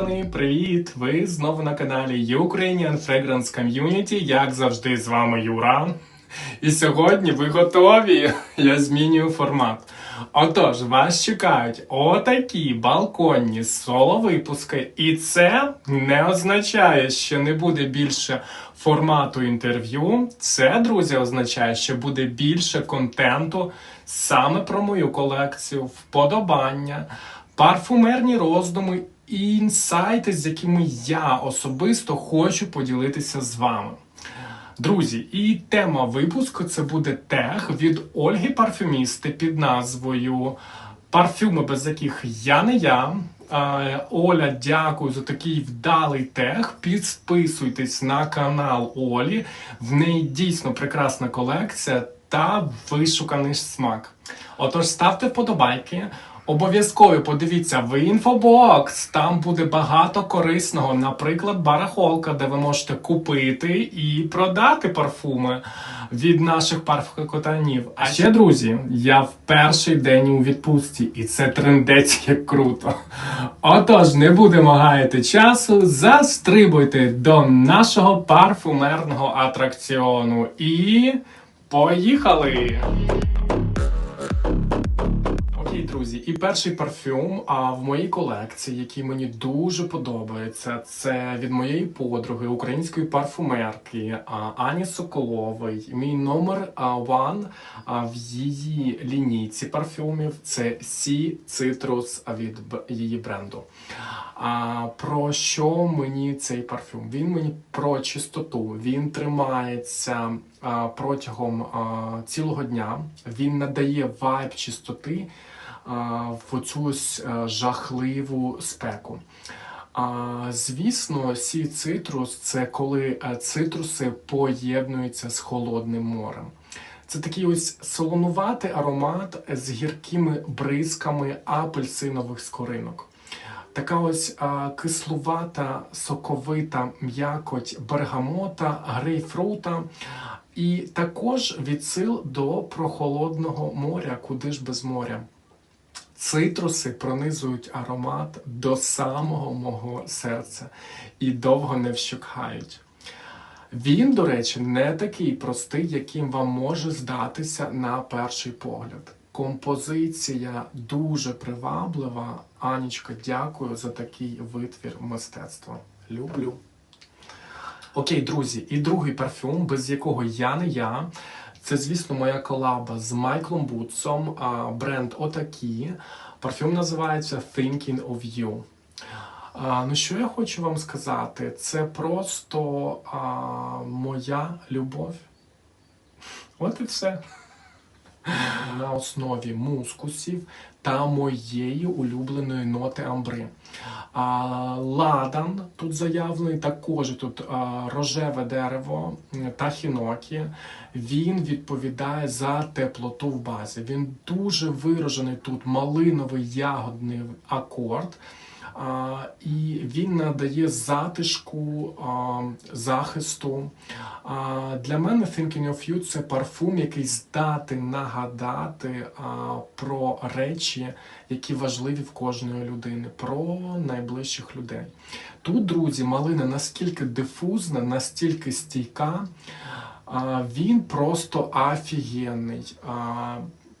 пацани, привіт! Ви знову на каналі Ukrainian Fragrance Community. Як завжди, з вами Юра. І сьогодні ви готові. Я змінюю формат. Отож, вас чекають отакі балконні соло-випуски. І це не означає, що не буде більше формату інтерв'ю. Це, друзі, означає, що буде більше контенту саме про мою колекцію, вподобання, парфумерні роздуми і інсайти, з якими я особисто хочу поділитися з вами. Друзі, і тема випуску це буде тег від Ольги Парфюмісти під назвою Парфюми, без яких я не я. Оля, дякую за такий вдалий тег. Підписуйтесь на канал Олі. В неї дійсно прекрасна колекція та вишуканий смак. Отож, ставте вподобайки. Обов'язково подивіться в інфобокс. Там буде багато корисного, наприклад, барахолка, де ви можете купити і продати парфуми від наших парфкотанів. А ще, друзі, я в перший день у відпустці, і це трендець як круто. Отож, не будемо гаяти часу, застрибуйте до нашого парфумерного атракціону і поїхали! Друзі, і перший парфюм а, в моїй колекції, який мені дуже подобається, це від моєї подруги, української парфумерки Ані Соколової. Мій номер one в її лінійці парфюмів це Sea Citrus від її бренду. А про що мені цей парфюм? Він мені про чистоту. Він тримається протягом цілого дня. Він надає вайб чистоти в цю ось жахливу спеку. А, звісно, сі цитрус це коли е, цитруси поєднуються з холодним морем. Це такий ось солонуватий аромат з гіркими бризками апельсинових скоринок. Така ось а, кислувата, соковита м'якоть бергамота, грейпфрута. І також відсил до прохолодного моря, куди ж без моря. Цитруси пронизують аромат до самого мого серця і довго не вщукають. Він, до речі, не такий простий, яким вам може здатися на перший погляд. Композиція дуже приваблива. Анічка, дякую за такий витвір мистецтва. Люблю. Окей, друзі, і другий парфюм, без якого я не я. Це, звісно, моя колаба з Майклом Бутсом, бренд Отакі. Парфюм називається Thinking of You. Ну, що я хочу вам сказати? Це просто а, моя любов. От і все. На основі мускусів та моєї улюбленої ноти амбри. А, ладан тут заявлений, також тут а, рожеве дерево та хінокі. Він відповідає за теплоту в базі. Він дуже виражений тут малиновий ягодний акорд. І він надає затишку, захисту. Для мене Thinking of You це парфум, який здатен нагадати про речі, які важливі в кожної людини, про найближчих людей. Тут, друзі, малина настільки дифузна, настільки стійка, він просто офігенний.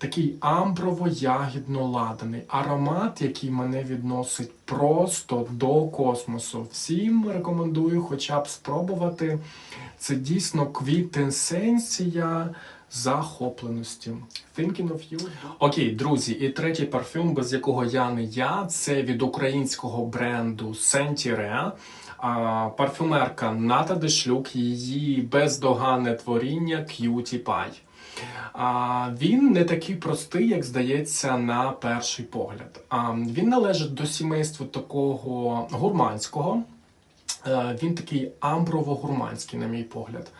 Такий амброво-ягідно ладаний аромат, який мене відносить просто до космосу. Всім рекомендую хоча б спробувати. Це дійсно квітенсенція захопленості. Thinking of you. Окей, друзі, і третій парфюм, без якого я не я, це від українського бренду Sentire. Парфюмерка Ната Дешлюк, її бездоганне творіння Cutie Pie. Він не такий простий, як здається, на перший погляд. Він належить до сімейства такого гурманського. Е, Він такий амброво-гурманський, на мій погляд.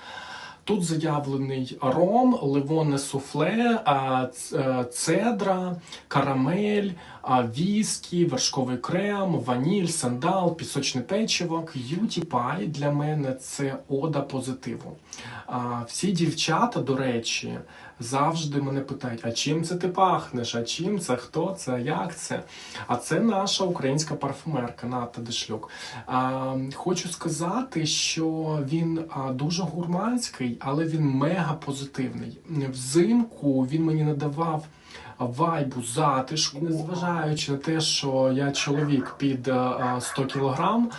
Тут заявлений ром, ливоне суфле, е, цедра, карамель, віскі, вершковий крем, ваніль, сандал, пісочне печиво. К'юті пай для мене це ода позитиву. Всі дівчата, до речі, завжди мене питають: а чим це ти пахнеш? А чим це? Хто це? Як це? А це наша українська парфумерка Ната Дешлюк. А, хочу сказати, що він дуже гурманський, але він мега позитивний. Взимку він мені надавав вайбу затишку, незважаючи на те, що я чоловік під е, 100 кілограм,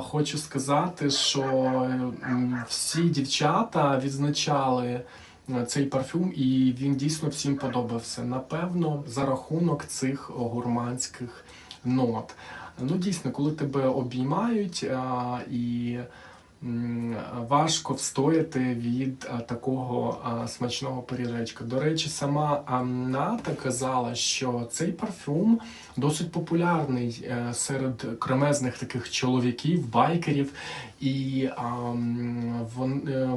хочу сказати, що всі дівчата відзначали цей парфюм, і він дійсно всім подобався. Напевно, за рахунок цих гурманських нот. Ну, дійсно, коли тебе обіймають а, і важко встояти від такого смачного пиріжечка. До речі, сама Ната казала, що цей парфюм досить популярний е, серед кремезних таких чоловіків, байкерів, і е,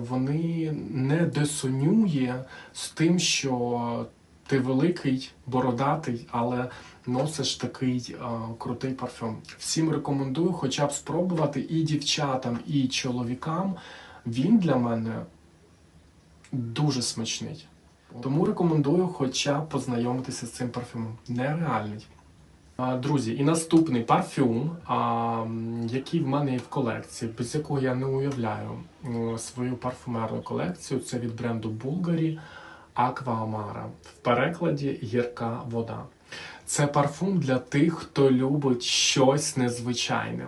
вони не дисонює з тим, що ти великий, бородатий, але носиш такий а, крутий парфюм. Всім рекомендую хоча б спробувати і дівчатам, і чоловікам. Він для мене дуже смачний. Тому рекомендую хоча б познайомитися з цим парфюмом. Нереальний. Друзі, і наступний парфюм, який в мене є в колекції, без якого я не уявляю свою парфумерну колекцію, це від бренду Bulgari Amara. В перекладі гірка вода. Це парфум для тих, хто любить щось незвичайне.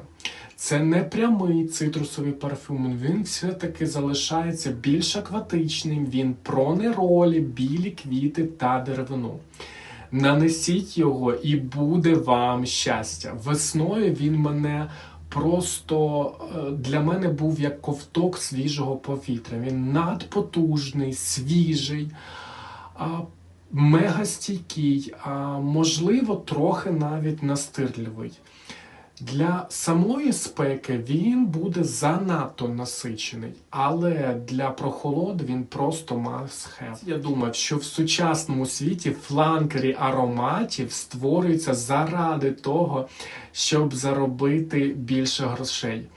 Це не прямий цитрусовий парфюм. Він все-таки залишається більш акватичним. Він про неролі, білі квіти та деревину. Нанесіть його і буде вам щастя. Весною він мене просто е, для мене був як ковток свіжого повітря. Він надпотужний, свіжий, а, мега стійкий, а можливо, трохи навіть настирливий. Для самої спеки він буде занадто насичений, але для прохолоди він просто must have. Я думаю, що в сучасному світі фланкері ароматів створюються заради того, щоб заробити більше грошей.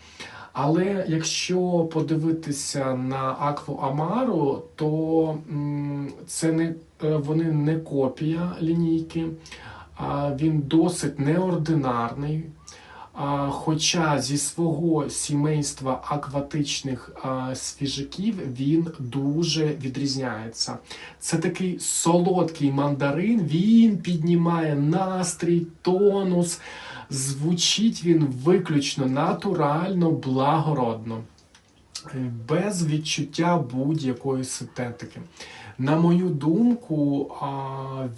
Але якщо подивитися на Акву Амару, то це не е, вони не копія лінійки, він досить неординарний. Хоча зі свого сімейства акватичних свіжаків він дуже відрізняється. Це такий солодкий мандарин, він піднімає настрій, тонус. Звучить він виключно натурально, благородно, без відчуття будь-якої синтетики. На мою думку,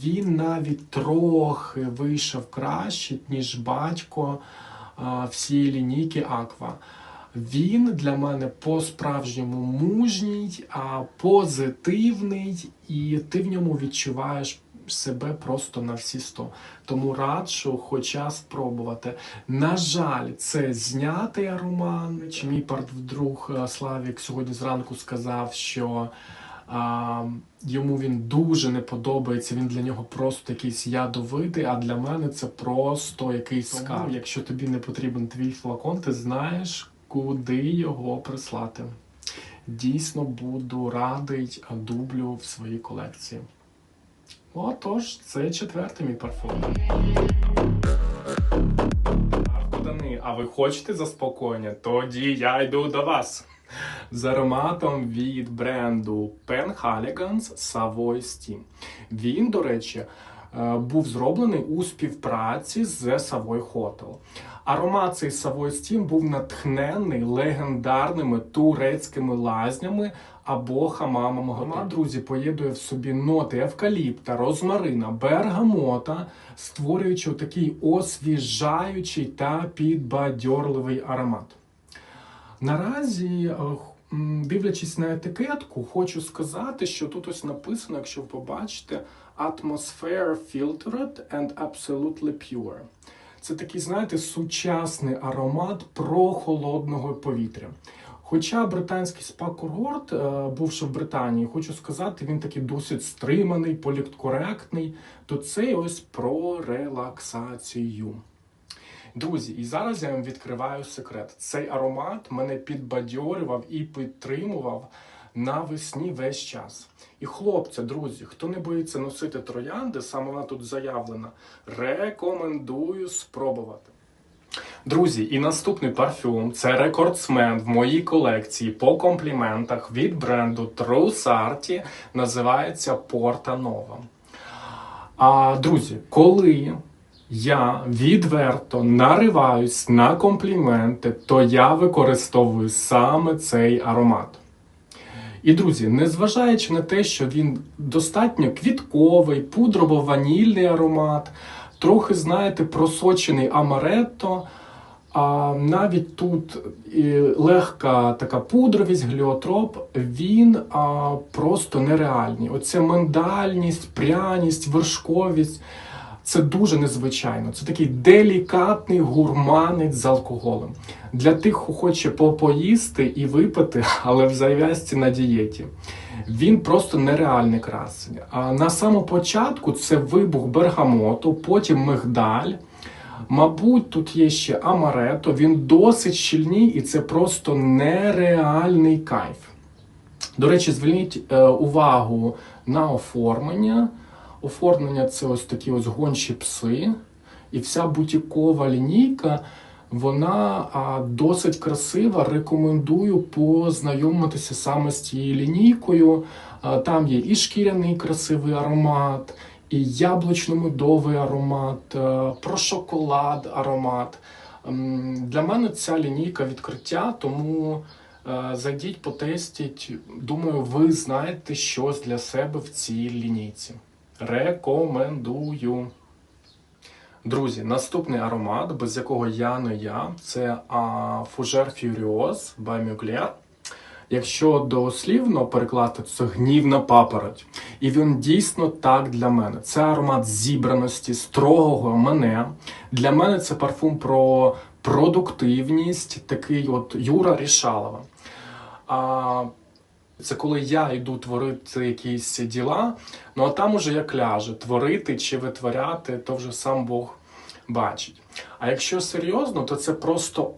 він навіть трохи вийшов краще, ніж батько всієї лінійки Аква. Він для мене по-справжньому мужній, позитивний, і ти в ньому відчуваєш себе просто на всі сто. Тому раджу хоча спробувати. На жаль, це знятий аромат. Мій друг Славік сьогодні зранку сказав, що а, йому він дуже не подобається. Він для нього просто якийсь ядовитий, а для мене це просто якийсь скарб. Якщо тобі не потрібен твій флакон, ти знаєш, куди його прислати. Дійсно буду радий дублю в своїй колекції. Отож, це четвертий мій парфум. Дани, а ви хочете заспокоєння? Тоді я йду до вас. З ароматом від бренду Penhaligon's Savoy Steam. Він, до речі, е, був зроблений у співпраці з Savoy Hotel. Аромат цей Savoy Steam був натхнений легендарними турецькими лазнями або хамамами. Аромат, друзі, поєднує в собі ноти евкаліпта, розмарина, бергамота, створюючи такий освіжаючий та підбадьорливий аромат. Наразі, е, дивлячись на етикетку, хочу сказати, що тут ось написано, якщо ви побачите, Atmosphere Filtered and Absolutely Pure. Це такий, знаєте, сучасний аромат прохолодного повітря. Хоча британський спа-курорт, е, бувши в Британії, хочу сказати, він такий досить стриманий, політкоректний, то це ось про релаксацію. Друзі, і зараз я вам відкриваю секрет. Цей аромат мене підбадьорював і підтримував навесні весь час. І хлопця, друзі, хто не боїться носити троянди, саме вона тут заявлена, рекомендую спробувати. Друзі, і наступний парфюм це рекордсмен в моїй колекції по компліментах від бренду Trussarti, називається Porta Nova. А друзі, коли я відверто нариваюсь на компліменти, то я використовую саме цей аромат. І друзі, незважаючи на те, що він достатньо квітковий, пудрово-ванільний аромат, трохи, знаєте, просочений амаретто, а навіть тут легка така пудровість, гліотроп, він а, просто нереальний. Оця миндальність, пряність, вершковість. Це дуже незвичайно. Це такий делікатний гурманець з алкоголем. Для тих, хто хоче попоїсти і випити, але в зав'язці на дієті. Він просто нереальний красень. А на самому початку це вибух бергамоту, потім мигдаль. Мабуть, тут є ще амарето, він досить щільний і це просто нереальний кайф. До речі, зверніть е, увагу на оформлення. Оформлення це ось такі ось гончі пси. І вся бутікова лінійка, вона а, досить красива. Рекомендую познайомитися саме з цією лінійкою. А, там є і шкіряний красивий аромат, і яблучно-медовий аромат, е, про шоколад аромат. Для мене ця лінійка відкриття, тому зайдіть, потестіть. Думаю, ви знаєте щось для себе в цій лінійці. Рекомендую. Друзі, наступний аромат, без якого я не я, це Fougère Furieuse by Якщо дослівно перекласти, це гнівна папороть. І він дійсно так для мене. Це аромат зібраності, строгого мене. Для мене це парфум про продуктивність, такий от Юра Рішалова. А, це коли я йду творити якісь діла, ну а там уже як ляже, творити чи витворяти, то вже сам Бог бачить. А якщо серйозно, то це просто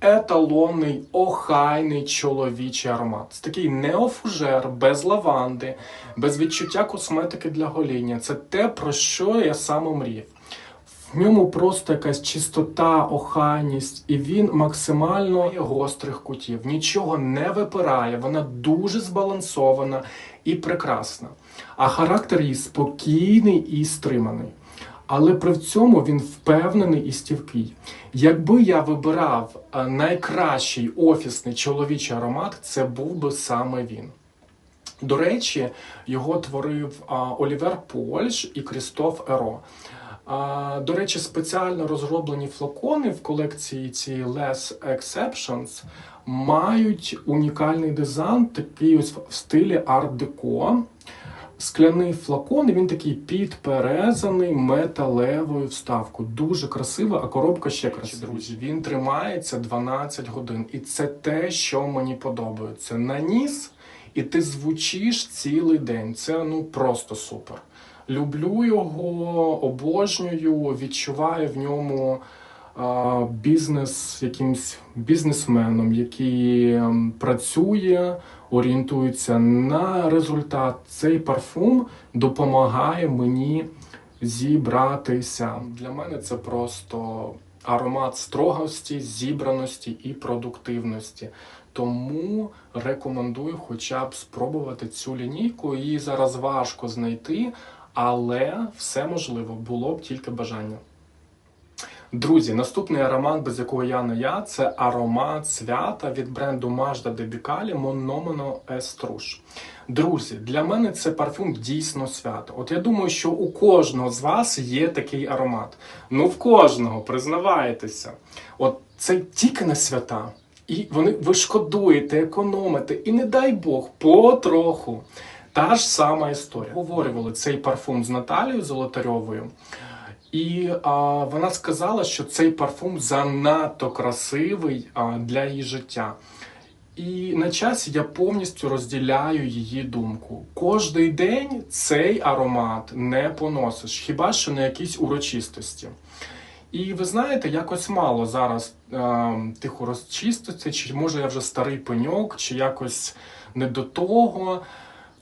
еталонний, охайний чоловічий аромат. Це такий неофужер, без лаванди, без відчуття косметики для гоління. Це те, про що я саме мріяв. В ньому просто якась чистота, охайність, і він максимально гострих кутів. Нічого не випирає, вона дуже збалансована і прекрасна. А характер її спокійний і стриманий. Але при цьому він впевнений і стівкий. Якби я вибирав е, найкращий офісний чоловічий аромат, це був би саме він. До речі, його творив Олівер Польш і Крістоф Еро. До речі, спеціально розроблені флакони в колекції цієї Less Exceptions мають унікальний дизайн, такий ось в стилі Art Deco. Скляний флакон, і він такий підперезаний металевою вставкою. Дуже красиво, а коробка ще красива. Друзі, він тримається 12 годин. І це те, що мені подобається. Наніс, і ти звучиш цілий день. Це ну просто супер. Люблю його, обожнюю, відчуваю в ньому бізнес якимсь бізнесменом, який ем, працює, орієнтується на результат. Цей парфум допомагає мені зібратися. Для мене це просто аромат строгості, зібраності і продуктивності. Тому рекомендую хоча б спробувати цю лінійку. Її зараз важко знайти, але все можливо, було б тільки бажання. Друзі, наступний аромат, без якого я не я, це аромат свята від бренду de Bicali Monomeno Estrush. Друзі, для мене це парфюм дійсно свято. От я думаю, що у кожного з вас є такий аромат. Ну, в кожного, признавайтеся. От це тільки на свята. І вони ви шкодуєте, економите, і не дай Бог, потроху. Та ж сама історія. Говорювали цей парфум з Наталією Золотарьовою. І а, вона сказала, що цей парфум занадто красивий а, для її життя. І на часі я повністю розділяю її думку. Кожний день цей аромат не поносиш, хіба що на якісь урочистості. І ви знаєте, якось мало зараз е, тих урочистостей, чи може я вже старий пеньок, чи якось не до того.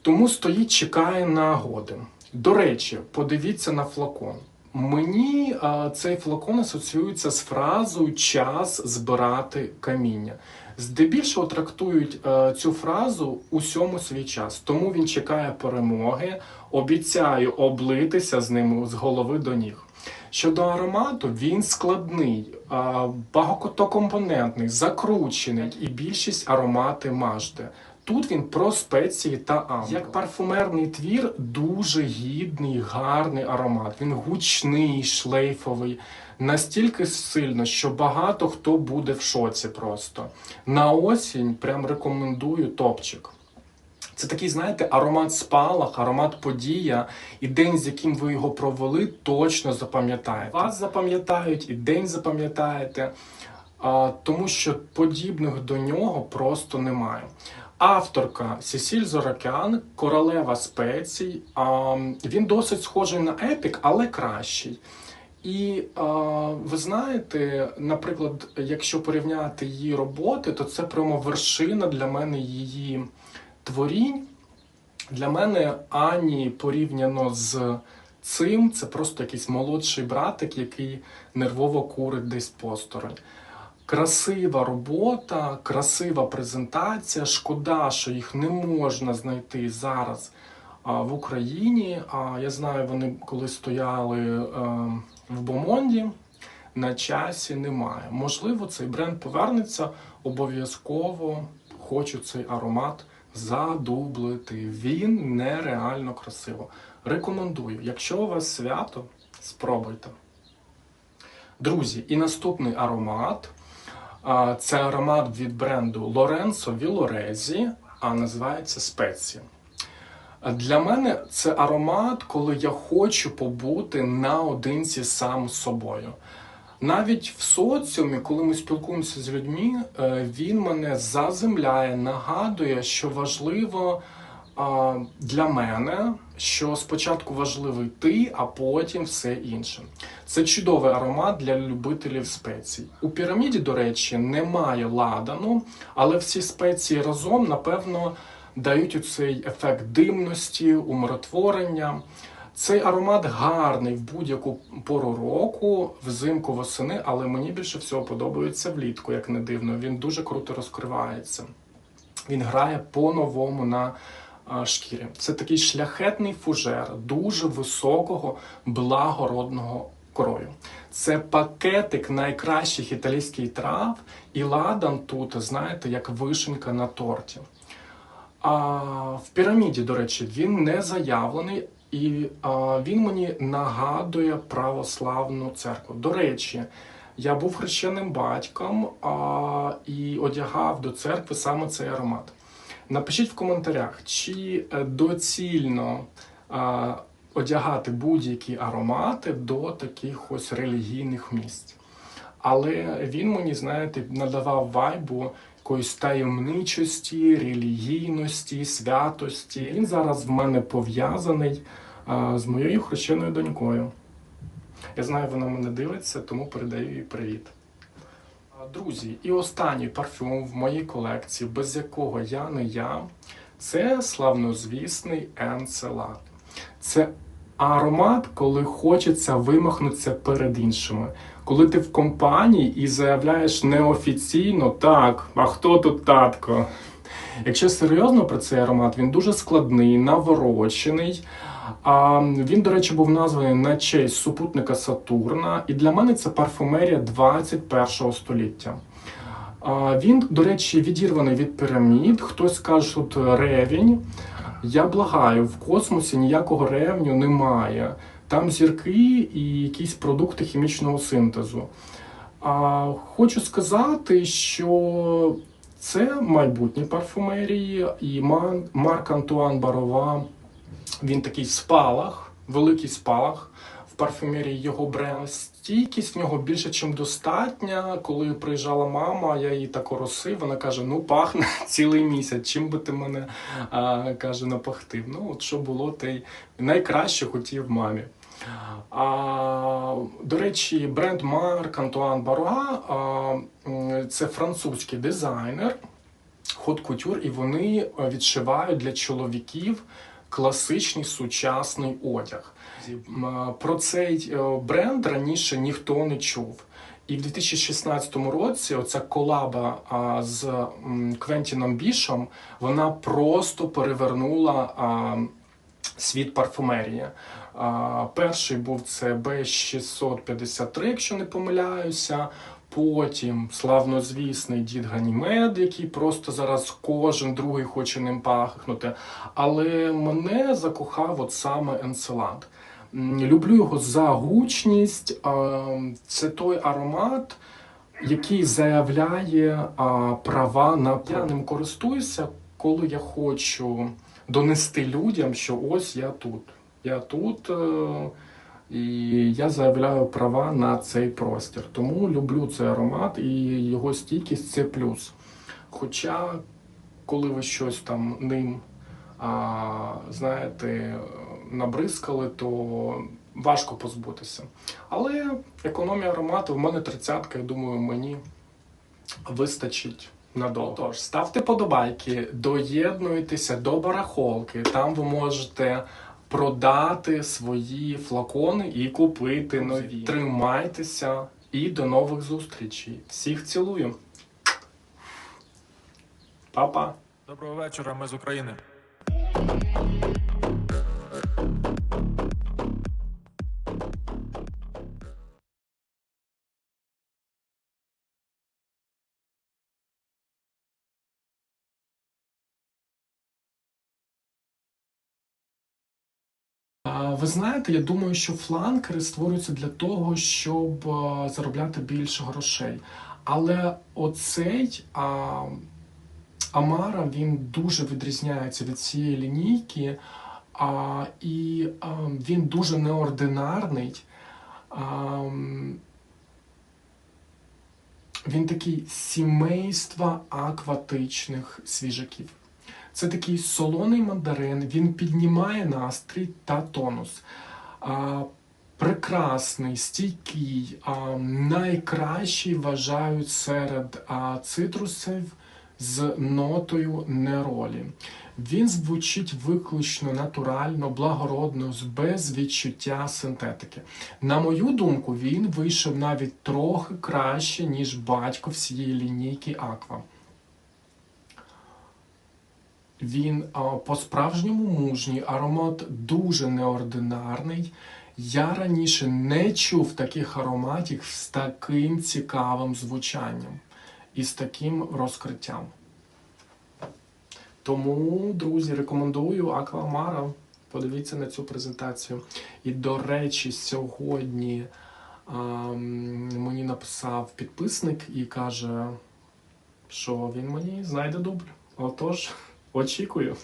Тому стоїть, чекає нагоди. До речі, подивіться на флакон. Мені а, цей флакон асоціюється з фразою час збирати каміння. Здебільшого трактують е, цю фразу усьому свій час, тому він чекає перемоги, обіцяю облитися з ним з голови до ніг. Щодо аромату, він складний, а, багатокомпонентний, закручений і більшість аромати мажди. Тут він про спеції та амбр. Як парфумерний твір, дуже гідний, гарний аромат. Він гучний, шлейфовий, настільки сильно, що багато хто буде в шоці просто. На осінь прям рекомендую топчик. Це такий, знаєте, аромат спалах, аромат подія, і день, з яким ви його провели, точно запам'ятаєте. Вас запам'ятають, і день запам'ятаєте, тому що подібних до нього просто немає. Авторка Сесіль Зоракян, королева спецій. Він досить схожий на епік, але кращий. І ви знаєте, наприклад, якщо порівняти її роботи, то це прямо вершина для мене її творінь. Для мене Ані порівняно з цим, це просто якийсь молодший братик, який нервово курить десь посторонь. Красива робота, красива презентація. Шкода, що їх не можна знайти зараз в Україні. Я знаю, вони коли стояли е, в Бомонді. На часі немає. Можливо, цей бренд повернеться. Обов'язково хочу цей аромат задублити. Він нереально красиво. Рекомендую. Якщо у вас свято, спробуйте. Друзі, і наступний аромат. Це аромат від бренду Лоренцо Вілорезі, а називається Спеції. Для мене це аромат, коли я хочу побути наодинці сам з собою. Навіть в соціумі, коли ми спілкуємося з людьми, е, він мене заземляє, нагадує, що важливо для мене, що спочатку важливий ти, а потім все інше. Це чудовий аромат для любителів спецій. У піраміді, до речі, немає ладану, але всі спеції разом, напевно, дають оцей ефект димності, умиротворення. Цей аромат гарний в будь-яку пору року, взимку восени, але мені більше всього подобається влітку, як не дивно. Він дуже круто розкривається. Він грає по-новому на а, шкірі. Це такий шляхетний фужер, дуже високого, благородного крою. Це пакетик найкращих італійських трав, і ладан тут, знаєте, як вишенька на торті. А в піраміді, до речі, він не заявлений, і а, він мені нагадує православну церкву. До речі, я був хрещеним батьком а, і одягав до церкви саме цей аромат. Напишіть в коментарях, чи е, доцільно а, одягати будь-які аромати до таких ось релігійних місць. Але він мені, знаєте, надавав вайбу якоїсь таємничості, релігійності, святості. Він зараз в мене пов'язаний з моєю хрещеною донькою. Я знаю, вона мене дивиться, тому передаю їй привіт. Друзі, і останній парфюм в моїй колекції, без якого я не я, це славнозвісний Енцелад. Це аромат, коли хочеться вимахнутися перед іншими. Коли ти в компанії і заявляєш неофіційно, так, а хто тут татко? Якщо серйозно про цей аромат, він дуже складний, наворочений. А він, до речі, був названий на честь супутника Сатурна, і для мене це парфумерія 21 століття. Він, до речі, відірваний від пірамід. Хтось каже, що тут ревінь. Я благаю, в космосі ніякого ревню немає. Там зірки і якісь продукти хімічного синтезу. А хочу сказати, що це майбутні парфумерії, і Марк Антуан Барова. Він такий спалах, великий спалах в парфумерії його бренд. Стійкість в нього більше, ніж достатня. Коли приїжджала мама, я її так оросив, вона каже: ну пахне цілий місяць. Чим би ти мене а, каже, напахтив? Ну, от що було, те найкраще хотів мамі. А, до речі, бренд Марк Антуан Баруа це французький дизайнер. ход кутюр, і вони е, відшивають для чоловіків класичний сучасний одяг. Про цей е, бренд раніше ніхто не чув. І в 2016 році оця колаба з Квентіном Бішом вона просто перевернула світ парфумерії. Перший був це B653, якщо не помиляюся. Потім славнозвісний дід Ганімед, який просто зараз кожен другий хоче ним пахнути. Але мене закохав от саме Енцелад. Люблю його за гучність. Це той аромат, який заявляє права на я ним користуюся, коли я хочу донести людям, що ось я тут. Я тут. І я заявляю права на цей простір. Тому люблю цей аромат і його стійкість це плюс. Хоча, коли ви щось там ним, а, знаєте, набризкали, то важко позбутися. Але економія аромату в мене тридцятка, я думаю, мені вистачить надовго. Тож ставте подобайки, доєднуйтеся до барахолки. Там ви можете продати свої флакони і купити нові. Тримайтеся і до нових зустрічей. Всіх цілую. Па-па. Доброго вечора, ми з України. Ви знаєте, я думаю, що фланкери створюються для того, щоб заробляти більше грошей. Але оцей а, Амара він дуже відрізняється від цієї лінійки, а, і а, він дуже неординарний. А, він такий сімейства акватичних свіжаків. Це такий солоний мандарин, він піднімає настрій та тонус. А, прекрасний, стійкий, а, найкращий вважають серед а, цитрусів з нотою неролі. Він звучить виключно натурально, благородно, без відчуття синтетики. На мою думку, він вийшов навіть трохи краще, ніж батько всієї лінійки Аква. Він по-справжньому мужній, аромат дуже неординарний. Я раніше не чув таких ароматів з таким цікавим звучанням і з таким розкриттям. Тому, друзі, рекомендую Аквамара. Подивіться на цю презентацію. І, до речі, сьогодні а, мені написав підписник і каже, що він мені знайде дубль. Отож, Ponte eu.